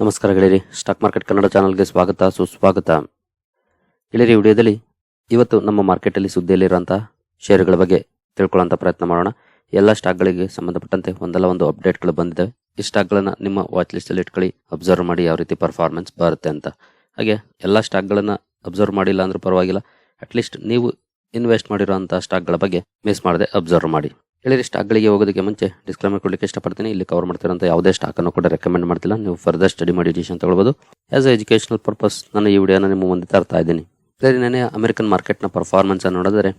ನಮಸ್ಕಾರ ಗೆಳೆಯರಿ. Stock market Kannada ಚಾನಲ್ಗೆ ಸ್ವಾಗತ, ಸುಸ್ವಾಗತ. ಗೆಳೆಯರಿ ವಿಡಿಯೋದಲ್ಲಿ ಇವತ್ತು ನಮ್ಮ ಮಾರ್ಕೆಟಲ್ಲಿ ಸುದ್ದಿಯಲ್ಲಿರುವಂತಹ ಷೇರುಗಳ ಬಗ್ಗೆ ತಿಳ್ಕೊಳ್ಳೋಂಥ ಪ್ರಯತ್ನ ಮಾಡೋಣ. ಎಲ್ಲ ಸ್ಟಾಕ್ಗಳಿಗೆ ಸಂಬಂಧಪಟ್ಟಂತೆ ಒಂದಲ್ಲ ಒಂದು ಅಪ್ಡೇಟ್ಗಳು ಬಂದಿದ್ದಾವೆ. ಈ ಸ್ಟಾಕ್ಗಳನ್ನು ನಿಮ್ಮ ವಾಚ್ ಲಿಸ್ಟಲ್ಲಿ ಇಟ್ಕೊಳ್ಳಿ ಅಬ್ಸರ್ವ್ ಮಾಡಿ ಯಾವ ರೀತಿ ಪರ್ಫಾರ್ಮೆನ್ಸ್ ಬರುತ್ತೆ ಅಂತ. ಹಾಗೆ ಎಲ್ಲ ಸ್ಟಾಕ್ಗಳನ್ನು ಅಬ್ಸರ್ವ್ ಮಾಡಿಲ್ಲ ಅಂದರೂ ಪರವಾಗಿಲ್ಲ. ಅಟ್ಲೀಸ್ಟ್ ನೀವು ಇನ್ವೆಸ್ಟ್ ಮಾಡಿರುವಂತಹ ಸ್ಟಾಕ್ಗಳ ಬಗ್ಗೆ ಮಿಸ್ ಮಾಡದೆ ಅಬ್ಸರ್ವ್ ಮಾಡಿ. ಹೇಳಿರಿ, ಸ್ಟಾಕ್ಗಳಿಗೆ ಹೋಗೋದಕ್ಕೆ ಮುಂಚೆ ಡಿಸ್ಕ್ಲೈಮರ್ ಕೊಡಲಿಕ್ಕೆ ಇಷ್ಟಪಡ್ತೀನಿ. ಇಲ್ಲಿ ಕವರ್ ಮಾಡ್ತಿರೋಂಥ ಯಾವುದೇ ಸ್ಟಾಕ್ ಅನ್ನು ಕೂಡ ರೆಕಮೆಂಡ್ ಮಾಡ್ತಿಲ್ಲ. ನೀವು ಫರ್ದರ್ ಸ್ಟಡಿ ಮಾಡಿ ಡಿಸಿಷನ್ ತಗೊಳ್ಬೋದು. ಆಸ್ ಎ ಎಜುಕೇಶನಲ್ ಪರ್ಪಸ್ ನಾನು ಈ ವಿಡಿಯೋನ ನಿಮ್ಮ ಮುಂದೆ ತರ್ತಾ ಇದ್ದೀನಿ. ಸರಿ ನೆನೆ ಅಮೆರಿಕನ್ ಮಾರ್ಕೆಟ್ನ ಪರ್ಫಾರ್ಮೆನ್ಸ್ ಅನ್ನು ನೋಡಿದ್ರೆ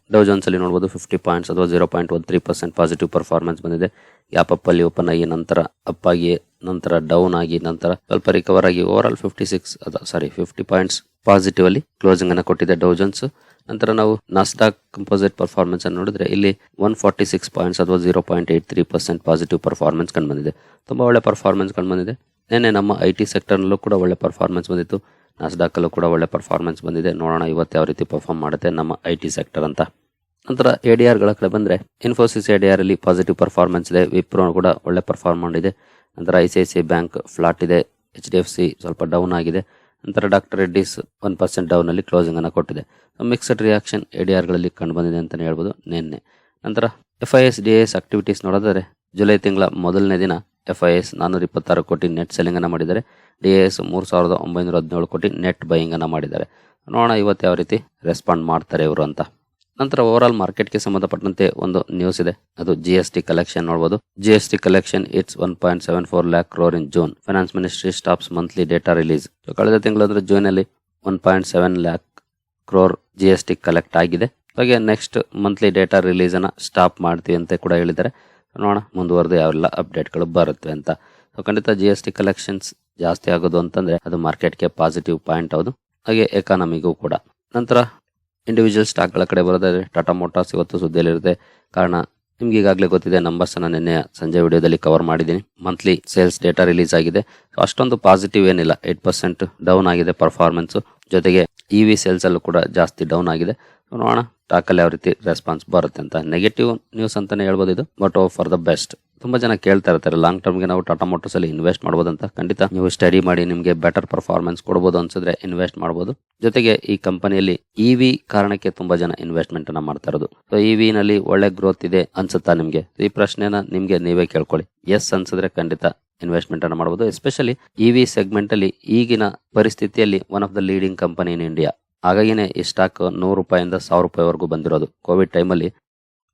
ಅಲ್ಲಿ ನೋಡಬಹುದು ಫಿಫ್ಟಿ ಪಾಯಿಂಟ್ಸ್ ಅಥವಾ zero point one three percent positive performance ಬಂದಿದೆ. ಗ್ಯಾಪ್ ಅಲ್ಲಿ ಓಪನ್ ಆಗಿ ನಂತರ ಅಪ್ ಆಗಿ, ನಂತರ ಡೌನ್ ಆಗಿ, ನಂತರ ಸ್ವಲ್ಪ ರಿಕವರ್ ಆಗಿ over all fifty six sorry fifty points positive ಅಲ್ಲಿ ಕ್ಲೋಸಿಂಗ್ ಅನ್ನು ಕೊಟ್ಟಿದೆ ಡೌಜನ್ಸ್ ನಂತರ ನಾವು ನಾಸ್ಟಾಕ್ ಕಂಪೋಸಿಟ್ ಪರ್ಫಾರ್ಮೆನ್ಸ್ ಅನ್ನು ನೋಡಿದ್ರೆ ಇಲ್ಲಿ ಒನ್ ಫಾರ್ಟಿ ಸಿಕ್ಸ್ ಪಾಯಿಂಟ್ಸ್ ಅಥವಾ zero point eight three percent positive performance ಕಂಡು ಬಂದಿದೆ. ತುಂಬಾ ಒಳ್ಳೆ ಪರ್ಫಾರ್ಮೆನ್ಸ್ ಕಂಡು ಬಂದಿದೆ. ನಿನ್ನೆ ನಮ್ಮ ಐ ಟಿ ಸೆಕ್ಟರ್ನಲ್ಲೂ ಕೂಡ ಒಳ್ಳೆ ಪರ್ಫಾರ್ಮೆನ್ಸ್ ಬಂದಿತ್ತು. ನಾಸ್ಡಾಕಲ್ಲೂ ಕೂಡ ಒಳ್ಳೆ ಪರ್ಫಾರ್ಮೆನ್ಸ್ ಬಂದಿದೆ. ನೋಡೋಣ ಇವತ್ತು ಯಾವ ರೀತಿ ಪರ್ಫಾರ್ಮ್ ಮಾಡುತ್ತೆ ನಮ್ಮ ಐ ಟಿ ಸೆಕ್ಟರ್ ಅಂತ. ನಂತರ ಎ ಡಿ ಆರ್ಗಳ ಕಡೆ ಬಂದ್ರೆ ಇನ್ಫೋಸಿಸ್ ಎ ಡಿ ಆರ್ ಅಲ್ಲಿ ಪಾಸಿಟಿವ್ ಪರ್ಫಾರ್ಮೆನ್ಸ್ ಇದೆ. ವಿಪ್ರೋ ಕೂಡ ಒಳ್ಳೆ ಪರ್ಫಾರ್ಮ್ ಮಾಡಿದೆ. ನಂತರ I C I C bank flat ಇದೆ. ಎಚ್ ಡಿ ಎಫ್ ಸಿ ಸ್ವಲ್ಪ ಡೌನ್ ಆಗಿದೆ. ನಂತರ doctor Reddy's one percent down ಅಲ್ಲಿ ಕ್ಲೋಸಿಂಗ್ ಅನ್ನು ಕೊಟ್ಟಿದೆ. ಮಿಕ್ಸ್ಡ್ ರಿಯಾಕ್ಷನ್ ಎ ಡಿ ಆರ್ಗಳಲ್ಲಿ ಕಂಡು ಬಂದಿದೆ ಅಂತಲೇ ಹೇಳ್ಬೋದು ನಿನ್ನೆ. ನಂತರ F I S D S activities ನೋಡಿದರೆ ಜುಲೈ ತಿಂಗಳ ಮೊದಲನೇ ದಿನ ಎಫ್ ಐ ಎಸ್ ನಾನ್ನೂರ ಇಪ್ಪತ್ತಾರು ಕೋಟಿ ನೆಟ್ ಸೆಲ್ಲಿಂಗ್ ಅನ್ನು ಮಾಡಿದ್ದಾರೆ. ಡಿ ಎಸ್ ಮೂರು ಸಾವಿರದ ಒಂಬೈನೂರ ಹದಿನೇಳು ಕೋಟಿ ನೆಟ್ ಬೈಯಿಂಗ್ ಅನ್ನು ಮಾಡಿದ್ದಾರೆ. ನೋಡೋಣ ಇವತ್ತು ಯಾವ ರೀತಿ ರೆಸ್ಪಾಂಡ್ ಮಾಡ್ತಾರೆ ಇವರು ಅಂತ. ನಂತರ ಓವರ್ ಆಲ್ ಮಾರ್ಕೆಟ್ಗೆ ಸಂಬಂಧಪಟ್ಟಂತೆ ಒಂದು ನ್ಯೂಸ್ ಇದೆ. ಅದು ಜಿ ಎಸ್ ಟಿ ಕಲೆಕ್ಷನ್ ನೋಡಬಹುದು G S T collection it's one point seven four lakh crore in June finance ministry stops monthly data release ಕಳೆದ ತಿಂಗಳು ಅಂದ್ರೆ ಜೂನ್ ಅಲ್ಲಿ one point seven lakh crore G S T collect ಆಗಿದೆ. ಹಾಗೆ next monthly data release ಅನ್ನ stop ಮಾಡ್ತೀವಿ ಅಂತ ಕೂಡ ಹೇಳಿದ್ದಾರೆ. ನೋಡೋಣ ಮುಂದುವರೆದು ಯಾವೆಲ್ಲ ಅಪ್ಡೇಟ್ಗಳು ಬರುತ್ತೆ ಅಂತ. ಸೊ ಖಂಡಿತ ಜಿ ಎಸ್ ಟಿ ಕಲೆಕ್ಷನ್ಸ್ ಜಾಸ್ತಿ ಆಗೋದು ಅಂತಂದ್ರೆ ಅದು ಮಾರ್ಕೆಟ್ಗೆ ಪಾಸಿಟಿವ್ ಪಾಯಿಂಟ್ ಹೌದು. ಹಾಗೆ ಎಕಾನಮಿಗೂ ಕೂಡ. ನಂತರ ಇಂಡಿವಿಜುವಲ್ ಸ್ಟಾಕ್ಗಳ ಕಡೆ ಬರೋದಾದ್ರೆ ಟಾಟಾ ಮೋಟಾರ್ಸ್ ಇವತ್ತು ಸುದ್ದಿಯಲ್ಲಿರುತ್ತೆ. ಕಾರಣ, ನಿಮ್ಗೆ ಈಗಾಗಲೇ ಗೊತ್ತಿದೆ ನಂಬರ್ಸ್ ಅನ್ನ ನಿನ್ನೆ ಸಂಜೆ ವಿಡಿಯೋದಲ್ಲಿ ಕವರ್ ಮಾಡಿದ್ದೀನಿ. ಮಂತ್ಲಿ ಸೇಲ್ಸ್ ಡೇಟಾ ರಿಲೀಸ್ ಆಗಿದೆ. ಅಷ್ಟೊಂದು ಪಾಸಿಟಿವ್ ಏನಿಲ್ಲ. ಏಟ್ ಪರ್ಸೆಂಟ್ ಡೌನ್ ಆಗಿದೆ ಪರ್ಫಾರ್ಮೆನ್ಸು ಜೊತೆಗೆ ಇ ವಿ ಸೇಲ್ಸಲ್ಲೂ ಕೂಡ ಜಾಸ್ತಿ ಡೌನ್ ಆಗಿದೆ. ನೋಡೋಣ. ಸ್ಟಾಕಲ್ಲಿ ಯಾವ ರೀತಿ ರೆಸ್ಪಾನ್ಸ್ ಬರುತ್ತೆ ಅಂತ. ನೆಗೆಟಿವ್ ನ್ಯೂಸ್ ಅಂತಾನೆ ಹೇಳ್ಬೋದು ಇದು. ಬಟ್ ಫಾರ್ ದ ಬೆಸ್ಟ್ ತುಂಬಾ ಜನ ಕೇಳ್ತಾ ಇರ್ತಾರೆ ಲಾಂಗ್ ಟರ್ಮ್ಗೆ ನಾವು ಟಾಟಾ ಮೋಟರ್ಸ್ ಅಲ್ಲಿ ಇನ್ವೆಸ್ಟ್ ಅಂತ ಖಂಡಿತ ನೀವು ಸ್ಟಡಿ ಮಾಡಿ ನಿಮಗೆ ಬೆಟರ್ ಪರ್ಫಾರ್ಮೆನ್ಸ್ ಕೊಡ್ಬೋದು ಅನ್ಸಿದ್ರೆ ಇನ್ವೆಸ್ಟ್ ಮಾಡಬಹುದು ಜೊತೆಗೆ ಈ ಕಂಪನಿಯಲ್ಲಿ ಇ ವಿ ಕಾರಣಕ್ಕೆ ತುಂಬಾ ಜನ ಇನ್ವೆಸ್ಟ್ಮೆಂಟ್ ಅನ್ನ ಮಾಡ್ತಾ ಇರೋದು. ಸೊ ಇ ವಿ ನಲ್ಲಿ ಒಳ್ಳೆ ಗ್ರೋತ್ ಇದೆ ಅನ್ಸುತ್ತಾ ನಿಮಗೆ? ಈ ಪ್ರಶ್ನೆನ ನಿಮ್ಗೆ ನೀವೇ ಕೇಳ್ಕೊಳ್ಳಿ. ಎಸ್ ಅನ್ಸಿದ್ರೆ ಖಂಡಿತ ಇನ್ವೆಸ್ಟ್ಮೆಂಟ್ ಅನ್ನ ಮಾಡಬಹುದು ಎಸ್ಪೆಷಲಿ ಇ ವಿ ಸೆಗ್ಮೆಂಟ್ ಅಲ್ಲಿ ಈಗಿನ ಪರಿಸ್ಥಿತಿಯಲ್ಲಿ one of the leading company in India ಹಾಗಾಗಿನೇ ಈ ಸ್ಟಾಕ್ ನೂರು ರೂಪಾಯಿಂದ ಸಾವಿರ ರೂಪಾಯಿವರೆಗೂ ಬಂದಿರೋದು. ಕೋವಿಡ್ ಟೈಮಲ್ಲಿ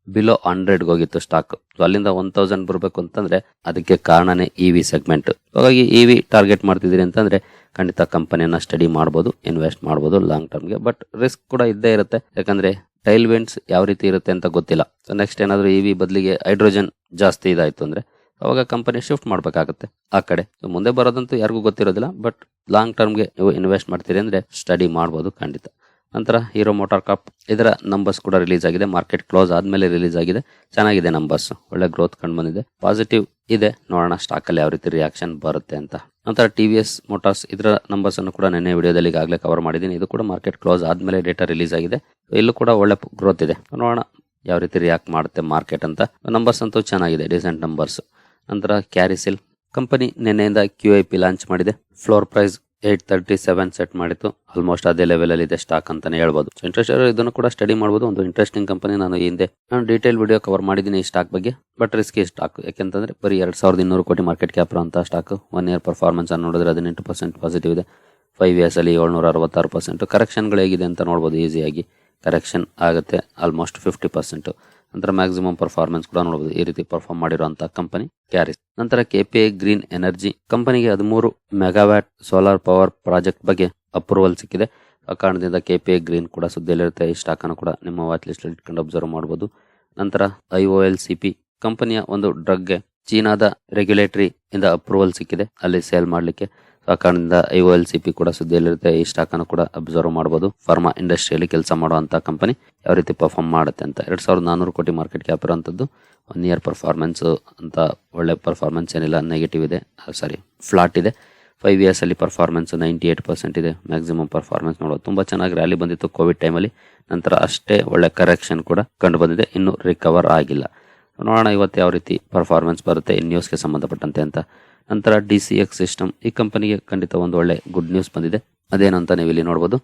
ಬಿಲೋ ಹಂಡ್ರೆಡ್ಗೆ ಹೋಗಿತ್ತು ಸ್ಟಾಕ್ ಸೊ ಅಲ್ಲಿಂದ ಒನ್ ತೌಸಂಡ್ ಬರಬೇಕು ಅಂತಂದ್ರೆ ಅದಕ್ಕೆ ಕಾರಣನೇ ಇ ವಿ ಸೆಗ್ಮೆಂಟ್ ಹಾಗಾಗಿ ಇ ವಿ ಟಾರ್ಗೆಟ್ ಮಾಡ್ತಿದ್ದೀರಿ ಅಂತಂದ್ರೆ ಖಂಡಿತ ಕಂಪನಿಯನ್ನ ಸ್ಟಡಿ ಮಾಡ್ಬೋದು ಇನ್ವೆಸ್ಟ್ ಮಾಡ್ಬೋದು ಲಾಂಗ್ ಟರ್ಮ್ಗೆ ಬಟ್ ರಿಸ್ಕ್ ಕೂಡ ಇದ್ದೇ ಇರುತ್ತೆ. ಯಾಕಂದ್ರೆ ಟೈಲ್ ವೆಂಟ್ಸ್ ಯಾವ ರೀತಿ ಇರುತ್ತೆ ಅಂತ ಗೊತ್ತಿಲ್ಲ. ಸೊ ನೆಕ್ಸ್ಟ್ ಏನಾದರೂ ಇ ವಿ ಬದಲಿಗೆ ಹೈಡ್ರೋಜನ್ ಜಾಸ್ತಿ ಇದಾಯಿತು ಅಂದ್ರೆ ಅವಾಗ ಕಂಪನಿ ಶಿಫ್ಟ್ ಮಾಡಬೇಕಾಗುತ್ತೆ ಆ ಕಡೆ. ಮುಂದೆ ಬರೋದಂತೂ ಯಾರಿಗೂ ಗೊತ್ತಿರೋದಿಲ್ಲ ಬಟ್ ಲಾಂಗ್ ಟರ್ಮ್ಗೆ ನೀವು ಇನ್ವೆಸ್ಟ್ ಮಾಡ್ತೀರಿ ಅಂದರೆ ಸ್ಟಡಿ ಮಾಡ್ಬೋದು ಖಂಡಿತ. ನಂತರ ಹೀರೋ ಮೋಟಾರ್ ಕಾಪ್ ಇದರ ನಂಬರ್ಸ್ ಕೂಡ ರಿಲೀಸ್ ಆಗಿದೆ. ಮಾರ್ಕೆಟ್ ಕ್ಲೋಸ್ ಆದಮೇಲೆ ರಿಲೀಸ್ ಆಗಿದೆ. ಚೆನ್ನಾಗಿದೆ ನಂಬರ್ಸ್ ಒಳ್ಳೆ ಗ್ರೋತ್ ಕಂಡು ಬಂದಿದೆ. ಪಾಸಿಟಿವ್ ಇದೆ. ನೋಡೋಣ ಸ್ಟಾಕಲ್ಲಿ ಯಾವ ರೀತಿ ರಿಯಾಕ್ಷನ್ ಬರುತ್ತೆ ಅಂತ. ನಂತರ ಟಿ ವಿ ಎಸ್ ಮೋಟಾರ್ಸ್ ಇದರ ನಂಬರ್ಸ್ ಅನ್ನು ಕೂಡ ನೆನ್ನೆ ವಿಡಿಯೋದಲ್ಲಿ ಈಗಾಗಲೇ ಕವರ್ ಮಾಡಿದ್ದೀನಿ. ಇದು ಕೂಡ ಮಾರ್ಕೆಟ್ ಕ್ಲೋಸ್ ಆದಮೇಲೆ ಡೇಟಾ ರಿಲೀಸ್ ಆಗಿದೆ. ಇಲ್ಲೂ ಕೂಡ ಒಳ್ಳೆ ಗ್ರೋತ್ ಇದೆ. ನೋಡೋಣ ಯಾವ ರೀತಿ ರಿಯಾಕ್ಟ್ ಮಾಡುತ್ತೆ ಮಾರ್ಕೆಟ್ ಅಂತ. ನಂಬರ್ಸ್ ಅಂತೂ ಚೆನ್ನಾಗಿದೆ. ಡಿಸೆಂಟ್ ನಂಬರ್ಸ್ ನಂತರ ಕ್ಯಾರಿಸಿಲ್ ಕಂಪನಿ ನಿನ್ನೆಯಿಂದ ಕ್ಯೂ ಐ ಪಿ ಲಾಂಚ್ ಮಾಡಿದೆ. Floor price eight thirty seven set ಮಾಡಿತ್ತು. ಆಲ್ಮೋಸ್ಟ್ ಅದೇ ಲೆವೆಲ್ ಅಲ್ಲಿ ಇದೆ ಸ್ಟಾಕ್ ಅಂತಾನೆ ಹೇಳ್ಬೋದು. ಇಂಟ್ರೆಸ್ಟ್ ಇದನ್ನು ಕೂಡ ಸ್ಟಡಿ ಮಾಡಬಹುದು ಒಂದು ಇಂಟ್ರೆಸ್ಟಿಂಗ್ ಕಂಪನಿ ನಾನು ಹಿಂದೆ ನಾನು ಡೀಟೇಲ್ ವಿಡಿಯೋ ಕವರ್ ಮಾಡಿದ್ದೀನಿ ಈ ಸ್ಟಾಕ್ ಬಗ್ಗೆ. ಬಟ್ ರಿಸ್ಕಿ ಸ್ಟಾಕ್ ಯಾಕೆಂತಂದ್ರೆ ಬರೀ ಎರಡ್ ಸಾವಿರದ ಇನ್ನೂರು ಕೋಟಿ ಮಾರ್ಕೆಟ್ ಕ್ಯಾಪ್ ಅಂತ ಸ್ಟಾಕ್ ಒನ್ ಇಯರ್ ಪರ್ಫಾರ್ಮೆನ್ಸ್ ಅನ್ನು ನೋಡಿದ್ರೆ ಹದಿನೆಂಟು ಪರ್ಸೆಂಟ್ ಪಾಸಿಟಿವ್ ಇದೆ. ಫೈವ್ ಇಯರ್ಸ್ ಅಲ್ಲಿ ಏಳ್ನೂರ ಅರವತ್ತಾರು ಪರ್ಸೆಂಟ್ ಕರೆಕ್ಷನ್ಗಳು ಹೇಗಿದೆ ಅಂತ ನೋಡ್ಬೋದು ಈಸಿಯಾಗಿ ಕರೆಕ್ಷನ್ ಆಗುತ್ತೆ ಆಲ್ಮೋಸ್ಟ್ ಫಿಫ್ಟಿ ಪರ್ಸೆಂಟ್ ನಂತರ ಮ್ಯಾಕ್ಸಿಮಮ್ ಪರ್ಫಾರ್ಮೆನ್ಸ್ ಕೂಡ ನೋಡಬಹುದು ಈ ರೀತಿ ಪರ್ಫಾರ್ಮ್ ಮಾಡಿರುವಂತಹ ಕಂಪನಿ ಕ್ಯಾರಿಸ್ ನಂತರ ಕೆಪಿಐ ಗ್ರೀನ್ ಎನರ್ಜಿ ಕಂಪನಿಗೆ ಹದಿಮೂರು ಮೆಗಾವ್ಯಾಟ್ ಸೋಲಾರ್ ಪವರ್ ಪ್ರಾಜೆಕ್ಟ್ ಬಗ್ಗೆ ಅಪ್ರೂವಲ್ ಸಿಕ್ಕಿದೆ. ಆ ಕಾರಣದಿಂದ ಕೆಪಿಐ ಗ್ರೀನ್ ಕೂಡ ಸುದ್ದಿಯಲ್ಲಿರುತ್ತೆ. ಈ ಸ್ಟಾಕ್ ಅನ್ನು ಕೂಡ ನಿಮ್ಮ ವಾಚ್ ಲಿಸ್ಟ್ ಇಟ್ಕೊಂಡು ಅಬ್ಸರ್ವ್ ಮಾಡಬಹುದು ನಂತರ I O L C P ಕಂಪನಿಯ ಒಂದು ಡ್ರಗ್ಗೆ ಚೀನಾದ ರೆಗ್ಯುಲೇಟರಿ ಇಂದ ಅಪ್ರೂವಲ್ ಸಿಕ್ಕಿದೆ. ಅಲ್ಲಿ ಸೇಲ್ ಮಾಡಲಿಕ್ಕೆ. ಆ ಕಾರಣದಿಂದ ಎಲ್ ಸಿ ಪಿ ಕೂಡ ಸುದ್ದಿಯಲ್ಲಿರುತ್ತೆ, ಈ ಸ್ಟಾಕ್ ಅನ್ನು ಕೂಡ ಅಬ್ಸರ್ವ್ ಮಾಡಬಹುದು ಫಾರ್ಮಾ ಇಂಡಸ್ಟ್ರಿಯಲ್ಲಿ ಕೆಲಸ ಮಾಡುವಂತಹ ಕಂಪನಿ ಯಾವ ರೀತಿ ಪರ್ಫಾರ್ಮ್ ಮಾಡುತ್ತೆ ಅಂತ. ಎರಡ್ ಸಾವಿರದ ನಾನೂರು ಕೋಟಿ ಮಾರ್ಕೆಟ್ ಕ್ಯಾಪ್ ಇರುವಂತದ್ದು ಒನ್ ಇಯರ್ ಪರ್ಫಾರ್ಮೆನ್ಸ್ ಅಂತ ಒಳ್ಳೆ ಪರ್ಫಾರ್ಮೆನ್ಸ್ ಏನಿಲ್ಲ ನೆಗೆಟಿವ್ ಇದೆ. ಸಾರಿ ಫ್ಲಾಟ್ ಇದೆ. ಫೈವ್ ಇಯರ್ಸ್ ಅಲ್ಲಿ ಪರ್ಫಾರ್ಮೆನ್ಸ್ ನೈಂಟಿ ಏಟ್ ಪರ್ಸೆಂಟ್ ಇದೆ ಮ್ಯಾಕ್ಸಿಮಮ್ ಪರ್ಫಾರ್ಮೆನ್ಸ್ ನೋಡೋದು ತುಂಬಾ ಚೆನ್ನಾಗಿ ರ್ಯಾಲಿ ಬಂದಿತ್ತು ಕೋವಿಡ್ ಟೈಮಲ್ಲಿ ನಂತರ ಅಷ್ಟೇ ಒಳ್ಳೆ ಕರೆಕ್ಷನ್ ಕೂಡ ಕಂಡು ಬಂದಿದೆ, ಇನ್ನು ರಿಕವರ್ ಆಗಿಲ್ಲ. ನೋಡೋಣ ಇವತ್ತು ಯಾವ ರೀತಿ ಪರ್ಫಾರ್ಮೆನ್ಸ್ ಬರುತ್ತೆ, ಈ ನ್ಯೂಸ್ಗೆ ಸಂಬಂಧಪಟ್ಟಂತೆ ಅಂತ. ನಂತರ ಡಿ ಸಿ ಎಕ್ಸ್ ಸಿಸ್ಟಮ್. ಈ ಕಂಪನಿಗೆ ಖಂಡಿತ ಒಂದು ಒಳ್ಳೆ ಗುಡ್ ನ್ಯೂಸ್ ಬಂದಿದೆ. ಅದೇನಂತ ನೀವು ಇಲ್ಲಿ ನೋಡ್ಬೋದು.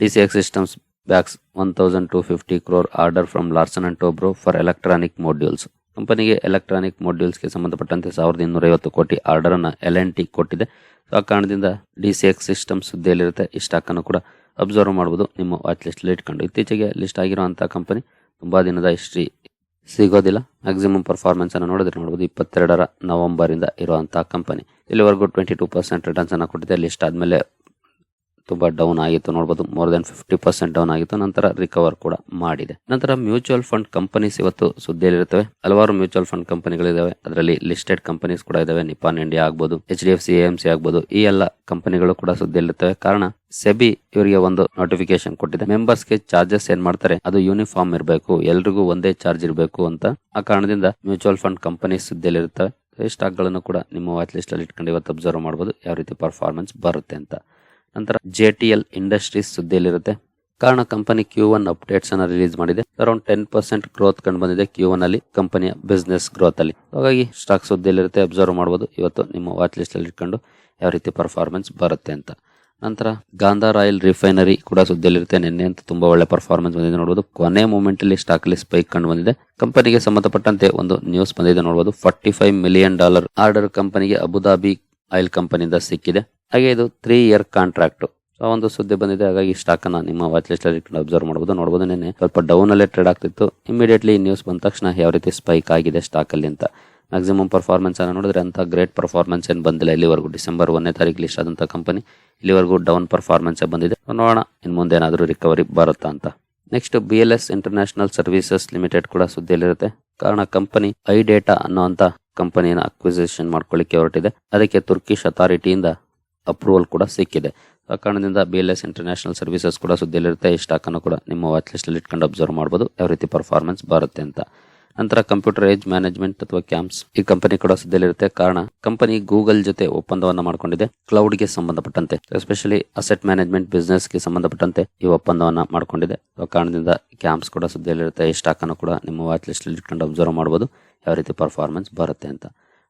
D C X systems bags one thousand two fifty crore order from Larsen and Toubro for electronic modules ಕಂಪನಿಗೆ ಎಲೆಕ್ಟ್ರಾನಿಕ್ ಮಾಡ್ಯೂಲ್ಸ್ಗೆ ಸಂಬಂಧಪಟ್ಟಂತೆ ಸಾವಿರದ ಇನ್ನೂರೈವತ್ತು ಕೋಟಿ ಆರ್ಡರನ್ನು ಎಲ್ ಎನ್ ಟಿ ಕೊಟ್ಟಿದೆ. ಸೊ ಆ ಕಾರಣದಿಂದ ಡಿ ಸಿ ಎಕ್ಸ್ ಸಿಸ್ಟಮ್ ಸುದ್ದಿಯಲ್ಲಿರುತ್ತೆ. ಈ ಸ್ಟಾಕನ್ನು ಕೂಡ ಅಬ್ಸರ್ವ್ ಮಾಡ್ಬೋದು. ನಿಮ್ಮ ವಾಚ್ ಲಿಸ್ಟ್ ಇಟ್ಕೊಂಡು. ಇತ್ತೀಚೆಗೆ ಲಿಸ್ಟ್ ಆಗಿರುವಂಥ ಕಂಪನಿ ತುಂಬಾ ದಿನದ ಹಿಸ್ಟ್ರಿ ಸಿಗೋದಿಲ್ಲ. ಮ್ಯಾಕ್ಸಿಮಮ್ ಪರ್ಫಾರ್ಮೆನ್ಸ್ ಅನ್ನು ನೋಡಿದ್ರೆ ನೋಡಬಹುದು ಇಪ್ಪತ್ತೆರಡರ ನವೆಂಬರ್ ಇಂದ ಇರುವಂತಹ ಕಂಪನಿ ಇಲ್ಲಿವರೆಗೂ ಟ್ವೆಂಟಿ ಟೂ ಪರ್ಸೆಂಟ್ ರಿಟರ್ನ್ಸ್ ಅನ್ನು ಕೊಟ್ಟಿದೆ. ಲಿಸ್ಟ್ ಆದ್ಮೇಲೆ ತುಂಬಾ ಡೌನ್ ಆಗಿತ್ತು. ನೋಡಬಹುದು more than fifty percent down ಆಗಿತ್ತು. ನಂತರ ರಿಕವರ್ ಕೂಡ ಮಾಡಿದೆ. ನಂತರ ಮ್ಯೂಚುವಲ್ ಫಂಡ್ ಕಂಪನೀಸ್ ಇವತ್ತು ಸುದ್ದಿಯಲ್ಲಿರುತ್ತವೆ ಹಲವಾರು ಮ್ಯೂಚುವಲ್ ಫಂಡ್ ಕಂಪನಿಗಳಿದಾವೆ ಅದರಲ್ಲಿ ಲಿಸ್ಟೆಡ್ ಕಂಪನೀಸ್ ಕೂಡ ಇದಾವೆ. ನಿಪಾನ್ ಇಂಡಿಯಾ ಆಗ್ಬೋದು H D F C M C ಆಗ್ಬೋದು. ಈ ಎಲ್ಲ ಕಂಪನಿಗಳು ಕೂಡ ಸುದ್ದಿಯಲ್ಲಿರ್ತವೆ ಕಾರಣ ಸೆಬಿ ಇವರಿಗೆ ಒಂದು ನೋಟಿಫಿಕೇಶನ್ ಕೊಟ್ಟಿದೆ. ಮೆಂಬರ್ಸ್ಗೆ ಚಾರ್ಜಸ್ ಏನ್ ಮಾಡ್ತಾರೆ? ಅದು ಯೂನಿಫಾರ್ಮ್ ಇರಬೇಕು. ಎಲ್ರಿಗೂ ಒಂದೇ ಚಾರ್ಜ್ ಇರಬೇಕು ಅಂತ ಆ ಕಾರಣದಿಂದ ಮ್ಯೂಚುವಲ್ ಫಂಡ್ ಕಂಪನೀಸ್ ಸುದ್ದಿಯಲ್ಲಿರುತ್ತವೆ ಸ್ಟಾಕ್ಗಳನ್ನು ಕೂಡ ನಿಮ್ಮ ವಾಚ್ ಲಿಸ್ಟ್ ಅಲ್ಲಿ ಇಟ್ಕೊಂಡು ಇವತ್ತು ಅಬ್ಸರ್ವ್ ಮಾಡಬಹುದು ಯಾವ ರೀತಿ ಪರ್ಫಾರ್ಮೆನ್ಸ್ ಬರುತ್ತೆ ಅಂತ. ನಂತರ ಜೆ ಟಿ ಎಲ್ ಇಂಡಸ್ಟ್ರೀಸ್ ಸುದ್ದಿಯಲ್ಲಿರುತ್ತೆ. ಕಾರಣ ಕಂಪನಿ ಕ್ಯೂ ಒನ್ ಅಪ್ಡೇಟ್ಸ್ ಅನ್ನ ರಿಲೀಸ್ ಮಾಡಿದೆ. ಅರೌಂಡ್ ಟೆನ್ ಪರ್ಸೆಂಟ್ ಗ್ರೋತ್ ಕಂಡು ಬಂದಿದೆ ಕ್ಯೂ ಒನ್ ಅಲ್ಲಿ ಕಂಪನಿಯ ಬಿಸ್ನೆಸ್ ಗ್ರೋತ್ ಅಲ್ಲಿ. ಹಾಗಾಗಿ ಸ್ಟಾಕ್ ಸುದ್ದಿಯಲ್ಲಿರುತ್ತೆ, ಅಬ್ಸರ್ವ್ ಮಾಡಬಹುದು ಇವತ್ತು ನಿಮ್ಮ ವಾಚ್ ಲಿಸ್ಟ್ ಅಲ್ಲಿ ಇಟ್ಕೊಂಡು ಯಾವ ರೀತಿ ಪರ್ಫಾರ್ಮೆನ್ಸ್ ಬರುತ್ತೆ ಅಂತ. ನಂತರ ಗಾಂಧಾರ್ ಆಯಿಲ್ ರಿಫೈನರಿ ಕೂಡ ಸುದ್ದಿಯಲ್ಲಿರುತ್ತೆ. ನಿನ್ನೆ ಅಂತ ತುಂಬಾ ಒಳ್ಳೆ ಪರ್ಫಾರ್ಮೆನ್ಸ್ ಬಂದಿದೆ ನೋಡಬಹುದು ಕೊನೆ ಮೂಮೆಂಟ್ ಅಲ್ಲಿ ಸ್ಟಾಕ್ ಅಲ್ಲಿ ಸ್ಪೈಕ್ ಕಂಡು ಬಂದಿದೆ. ಕಂಪನಿಗೆ ಸಂಬಂಧಪಟ್ಟಂತೆ ಒಂದು ನ್ಯೂಸ್ ಬಂದಿದೆ ನೋಡಬಹುದು forty five million dollar order ಕಂಪನಿಗೆ ಅಬುದಾಬಿ ಆಯಿಲ್ ಕಂಪನಿಯಿಂದ ಸಿಕ್ಕಿದೆ. ಹಾಗೆ ಇದು ತ್ರೀ ಇಯರ್ ಕಾಂಟ್ರಾಕ್ಟ್ ಆ ಒಂದು ಸುದ್ದಿ ಬಂದಿದೆ. ಹಾಗಾಗಿ ಸ್ಟಾಕ್ ಅನ್ನ ನಿಮ್ಮ ವಾಚ್ ಲಿಸ್ಟ್ ಅಲ್ಲಿ ಅಬ್ಸರ್ವ್ ಮಾಡಬಹುದು ನೋಡಬಹುದು ನಿನ್ನೆ ಸ್ವಲ್ಪ ಡೌನ್ ಅಲ್ಲೇ ಟ್ರೇಡ್ ಆಗ್ತಿತ್ತು. ಇಮಿಡಿಯೇಟ್ಲಿ ನ್ಯೂಸ್ ಬಂದ ತಕ್ಷಣ ಯಾವ ರೀತಿ ಸ್ಪೈಕ್ ಆಗಿದೆ ಸ್ಟಾಕ್ ಅಲ್ಲಿ ಅಂತ. ಮ್ಯಾಕ್ಸಿಮಮ್ ಪರ್ಫಾರ್ಮೆನ್ಸ್ ಅನ್ನ ನೋಡಿದ್ರೆ ಅಂತ ಗ್ರೇಟ್ ಪರ್ಫಾರ್ಮೆನ್ಸ್ ಏನು ಬಂದಿಲ್ಲ. ಇಲ್ಲಿವರೆಗೂ ಡಿಸೆಂಬರ್ ಒಂದನೇ ತಾರೀಕು ಲಿಸ್ಟ್ ಆದಂತ ಕಂಪನಿ ಇಲ್ಲಿವರೆಗೂ ಡೌನ್ ಪರ್ಫಾರ್ಮೆನ್ಸ್ ಬಂದಿದೆ. ನೋಡೋಣ. ಇನ್ ಮುಂದೆ ಏನಾದರೂ ರಿಕವರಿ ಬರುತ್ತಾ ಅಂತ. Next B L S international services limited ಕೂಡ ಸುದ್ದಿಯಲ್ಲಿರುತ್ತೆ. ಕಾರಣ ಕಂಪನಿ ಐ ಡೇಟಾ ಅನ್ನುವಂತ ಕಂಪನಿಯನ್ನು ಅಕ್ವಿಸಿಷನ್ ಮಾಡ್ಕೊಳ್ಳಿಕ್ಕೆ ಹೊರಟಿದೆ. ಅದಕ್ಕೆ ತುರ್ಕಿಶ್ ಅಥಾರಿಟಿಯಿಂದ ಅಪ್ರೂವಲ್ ಕೂಡ ಸಿಕ್ಕಿದೆ. ಆ ಕಾರಣದಿಂದ B L S international services ಕೂಡ ಸುದ್ದಿಯಲ್ಲಿರುತ್ತೆ. ಈ ಸ್ಟಾಕ್ ಅನ್ನು ಕೂಡ ನಿಮ್ಮ ವಾಚ್ ಲಿಸ್ಟ್ ಅಲ್ಲಿ ಇಟ್ಕೊಂಡು ಅಬ್ಸರ್ವ್ ಮಾಡಬಹುದು ಯಾವ ರೀತಿ ಪರ್ಫಾರ್ಮೆನ್ಸ್ ಬರುತ್ತೆ ಅಂತ. ನಂತರ ಕಂಪ್ಯೂಟರ್ ಏಜ್ ಮ್ಯಾನೇಜ್ಮೆಂಟ್ ಅಥವಾ ಕ್ಯಾಂಪ್ಸ್ ಈ ಕಂಪನಿ ಕೂಡ ಸುದ್ದಿಯಲ್ಲಿರುತ್ತೆ. ಕಾರಣ ಕಂಪನಿ ಗೂಗಲ್ ಜೊತೆ ಒಪ್ಪಂದವನ್ನು ಮಾಡ್ಕೊಂಡಿದೆ. ಕ್ಲೌಡ್ಗೆ ಸಂಬಂಧಪಟ್ಟಂತೆ. ಎಸ್ಪೆಷಲಿ ಅಸೆಟ್ ಮ್ಯಾನೇಜ್ಮೆಂಟ್ ಬಿಸ್ನೆಸ್ಗೆ ಸಂಬಂಧಪಟ್ಟಂತೆ ಈ ಒಪ್ಪಂದವನ್ನು ಮಾಡ್ಕೊಂಡಿದೆ. ಆ ಕಾರಣದಿಂದ ಕ್ಯಾಂಪ್ಸ್ ಕೂಡ ಸುದ್ದಿಯಲ್ಲಿರುತ್ತೆ. ಈ ಸ್ಟಾಕ್ ಅನ್ನು ಕೂಡ ನಿಮ್ಮ ವಾಚ್ ಲಿಸ್ಟ್ ಅಲ್ಲಿ ಇಟ್ಕೊಂಡು ಅಬ್ಸರ್ವ್ ಮಾಡಬಹುದು ಯಾವ ರೀತಿ ಪರ್ಫಾರ್ಮೆನ್ಸ್ ಬರುತ್ತೆ ಅಂತ.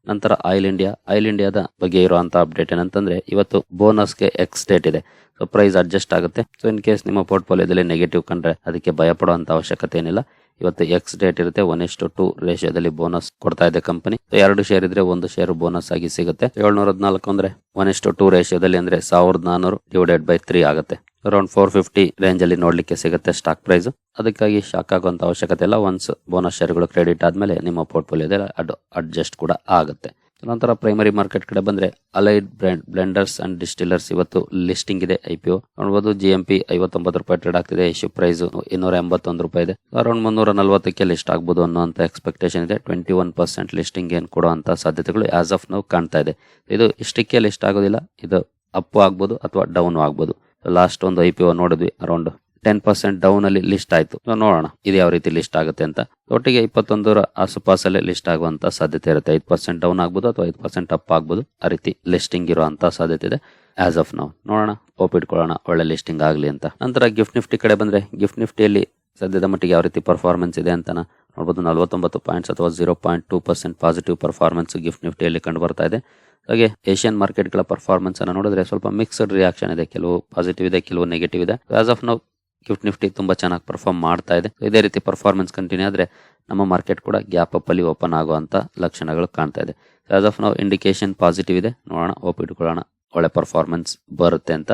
ನಂತರ ಆಯಿಲ್ ಇಂಡಿಯಾ ಆಯಿಲ್ ಇಂಡಿಯಾದ ಬಗ್ಗೆ ಇರುವಂಥ ಅಪ್ಡೇಟ್ ಏನಂತಂದ್ರೆ ಇವತ್ತು ಬೋನಸ್ಗೆ ಎಕ್ಸ್ ಡೇಟ್ ಇದೆ. ಸೊ ಪ್ರೈಸ್ ಅಡ್ಜಸ್ಟ್ ಆಗುತ್ತೆ. ಸೊ ಇನ್ ಕೇಸ್ ನಿಮ್ಮ ಪೋರ್ಟ್ಫೋಲಿಯೋದಲ್ಲಿ ನೆಗೆಟಿವ್ ಕಂಡ್ರೆ ಅದಕ್ಕೆ ಭಯ ಪಡುವಂತ ಅವಶ್ಯಕತೆ ಏನಿಲ್ಲ. ಇವತ್ತು ಎಕ್ಸ್ ಡೇಟ್ ಇರುತ್ತೆ ಒನ್ ಇಷ್ಟು ಟು ರೇಷಿಯೋದಲ್ಲಿ ಬೋನಸ್ ಕೊಡ್ತಾ ಇದೆ ಕಂಪನಿ ಎರಡು ಶೇರ್ ಇದ್ರೆ ಒಂದು ಶೇರ್ ಬೋನಸ್ ಆಗಿ ಸಿಗುತ್ತೆ. ಏಳ್ನೂರ ಹದಿನಾಲ್ಕು ಅಂದ್ರೆ ಒನ್ ಇಷ್ಟು ಟು ರೇಷಿಯೋದಲ್ಲಿ ಅಂದ್ರೆ ಸಾವಿರದ ನಾನೂರು ಡಿವೈಡೆಡ್ ಬೈ ತ್ರೀ ಆಗುತ್ತೆ. ಅರೌಂಡ್ ಫೋರ್ ಫಿಫ್ಟಿ ರೇಂಜ್ ಅಲ್ಲಿ ನೋಡ್ಲಿಕ್ಕೆ ಸಿಗುತ್ತೆ ಸ್ಟಾಕ್ ಪ್ರೈಸ್ ಅದಕ್ಕಾಗಿ ಶಾಕ್ ಆಗುವಂತ ಅವಶ್ಯಕತೆ ಇಲ್ಲ. ಒನ್ಸ್ ಬೋನಸ್ ಶೇರ್ಗಳು ಕ್ರೆಡಿಟ್ ಆದ್ಮೇಲೆ ನಿಮ್ಮ ಪೋರ್ಟ್ಫೋಲಿಯೋದಲ್ಲಿ ಅಡ್ ಅಡ್ಜಸ್ಟ್ ಕೂಡ ಆಗುತ್ತೆ. ನಂತರ ಪ್ರೈಮರಿ ಮಾರ್ಕೆಟ್ ಕಡೆ ಬಂದ್ರೆ allied brand blenders and distillers ಇವತ್ತು ಲಿಸ್ಟಿಂಗ್ ಇದೆ ಐ ಪಿ ಒ ನೋಡಬಹುದು ಜಿ ಎಂ ಪಿ ಐವತ್ತೊಂಬತ್ತು ರೂಪಾಯಿ ಟ್ರೇಡ್ ಆಗ್ತಿದೆ. ಇಶ್ಯೂ ಪ್ರೈಸ್ ಇನ್ನೂರ ಎಂಬತ್ತೊಂದು ರೂಪಾಯಿ ಇದೆ. ಅರೌಂಡ್ ಮುನ್ನೂರ ನಲವತ್ತಕ್ಕೆ ಲಿಸ್ಟ್ ಆಗ್ಬೋದು ಅನ್ನೋಂಥ ಎಕ್ಸ್ಪೆಕ್ಟೇಷನ್ ಇದೆ. ಟ್ವೆಂಟಿ ಒನ್ ಪರ್ಸೆಂಟ್ ಲಿಸ್ಟಿಂಗ್ ಏನು ಕೊಡುವಂತ ಸಾಧ್ಯತೆಗಳು ಆಸ್ ಆಫ್ ನೌ ಕಾಣ್ತಾ ಇದೆ. ಇದು ಇಷ್ಟಕ್ಕೆ ಲಿಸ್ಟ್ ಆಗೋದಿಲ್ಲ. ಇದು ಅಪ್ ಆಗ್ಬೋದು ಅಥವಾ ಡೌನ್ ಆಗ್ಬೋದು ಲಾಸ್ಟ್ ಒಂದು ಐ ಪಿ ಒ ನೋಡಿದ್ವಿ ಅರೌಂಡ್ ಟೆನ್ ಪರ್ಸೆಂಟ್ ಡೌನ್ ಅಲ್ಲಿ ಲಿಸ್ಟ್ ಆಯ್ತು. ನೋಡೋಣ, ಇದು ಯಾವ ರೀತಿ ಲಿಸ್ಟ್ ಆಗುತ್ತೆ ಅಂತ. ಒಟ್ಟಿಗೆ ಇಪ್ಪತ್ತೊಂದರ ಆಸುಪಾಸಲ್ಲಿ ಲಿಸ್ಟ್ ಆಗುವಂತ ಸಾಧ್ಯತೆ ಇರುತ್ತೆ. ಐದು ಪರ್ಸೆಂಟ್ ಡೌನ್ ಆಗ್ಬೋದು ಅಥವಾ ಐದು ಪರ್ಸೆಂಟ್ ಅಪ್ ಆಗ್ಬೋದು. ಆ ರೀತಿ ಲಿಸ್ಟಿಂಗ್ ಇರುವಂತ ಸಾಧ್ಯತೆ ಇದೆ. ಆಸ್ ಆಫ್ ನಾವು ನೋಡೋಣ ಹೋಪ್ ಇಟ್ಕೊಳ್ಳೋಣ ಒಳ್ಳೆ ಲಿಸ್ಟಿಂಗ್ ಆಗಲಿ ಅಂತ. ನಂತರ ಗಿಫ್ಟ್ ನಿಫ್ಟಿ ಕಡೆ ಬಂದ್ರೆ ಗಿಫ್ಟ್ ನಿಫ್ಟಿಯಲ್ಲಿ ಸದ್ಯದ ಮಟ್ಟಿಗೆ ಯಾವ ರೀತಿ ಪರ್ಫಾರ್ಮೆನ್ಸ್ ಇದೆ ಅಂತ ನೋಡಬಹುದು ನಲ್ವತ್ತೊಂಬತ್ತು ಪಾಯಿಂಟ್ಸ್ ಅಥವಾ zero point two percent positive performance gift ನಿಫ್ಟಿಯಲ್ಲಿ ಕಂಡು ಬರ್ತಾ ಇದೆ. ಹಾಗೆ ಏಷ್ಯನ್ ಮಾರ್ಕೆಟ್ಗಳ ಪರ್ಫಾರ್ಮೆನ್ಸ್ ಅನ್ನು ನೋಡಿದ್ರೆ ಸ್ವಲ್ಪ ಮಿಕ್ಸ್ಡ್ ರಿಯಾಕ್ಷನ್ ಇದೆ. ಕೆಲವು ಪಾಸಿಟಿವ್ ಇದೆ, ಕೆಲವು ನೆಗೆಟಿವ್ ಇದೆ. ಆಸ್ ಆಫ್ ನಾವು ಗಿಫ್ಟ್ ನಿಫ್ಟಿ ತುಂಬಾ ಚೆನ್ನಾಗಿ ಪರ್ಫಾರ್ಮ್ ಮಾಡ್ತಾ ಇದೆ. ಇದೇ ರೀತಿ ಪರ್ಫಾರ್ಮೆನ್ಸ್ ಕಂಟಿನ್ಯೂ ಆದ್ರೆ ನಮ್ಮ ಮಾರ್ಕೆಟ್ ಕೂಡ ಗ್ಯಾಪ್ ಅಪ್ ಅಲ್ಲಿ ಓಪನ್ ಆಗುವಂತ ಲಕ್ಷಣಗಳು ಕಾಣ್ತಾ ಇದೆ. ಆಸ್ ಆಫ್ ನಾವು ಇಂಡಿಕೇಶನ್ ಪಾಸಿಟಿವ್ ಇದೆ. ನೋಡೋಣ ಓಪ್ ಇಟ್ಕೊಳ್ಳೋಣ, ಒಳ್ಳೆ ಪರ್ಫಾರ್ಮೆನ್ಸ್ ಬರುತ್ತೆ ಅಂತ.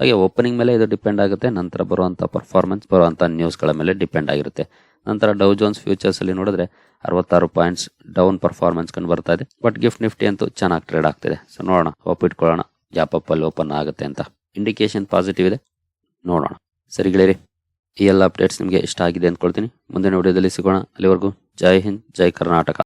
ಹಾಗೆ ಓಪನಿಂಗ್ ಮೇಲೆ ಇದು ಡಿಪೆಂಡ್ ಆಗುತ್ತೆ. ನಂತರ ಬರುವಂತ ಪರ್ಫಾರ್ಮೆನ್ಸ್ ಬರುವಂತ ನ್ಯೂಸ್ಗಳ ಮೇಲೆ ಡಿಪೆಂಡ್ ಆಗಿರುತ್ತೆ. ನಂತರ ಡೌ ಜೋನ್ಸ್ ಫ್ಯೂಚರ್ಸ್ ಅಲ್ಲಿ ನೋಡಿದ್ರೆ ಅರವತ್ತಾರು ಪಾಯಿಂಟ್ಸ್ ಡೌನ್ ಪರ್ಫಾರ್ಮೆನ್ಸ್ ಕಂಡು ಬರ್ತಾ ಇದೆ. ಬಟ್ ಗಿಫ್ಟ್ ನಿಫ್ಟಿ ಅಂತೂ ಚೆನ್ನಾಗಿ ಟ್ರೇಡ್ ಆಗ್ತಿದೆ. ಸೊ ನೋಡೋಣ ಹೋಪ್ ಇಟ್ಕೊಳ್ಳೋಣ ಜಾಪಪ್ ಅಲ್ಲಿ ಓಪನ್ ಆಗುತ್ತೆ ಅಂತ. ಇಂಡಿಕೇಶನ್ ಪಾಸಿಟಿವ್ ಇದೆ. ನೋಡೋಣ. ಸರಿ ಗೆಳೆಯರಿ, ಈ ಎಲ್ಲ ಅಪ್ಡೇಟ್ಸ್ ನಿಮಗೆ ಇಷ್ಟ ಆಗಿದೆ ಅಂದ್ಕೊಳ್ತೀನಿ. ಮುಂದಿನ ವಿಡಿಯೋದಲ್ಲಿ ಸಿಗೋಣ. ಅಲ್ಲಿವರೆಗೂ ಜೈ ಹಿಂದ್, ಜೈ ಕರ್ನಾಟಕ.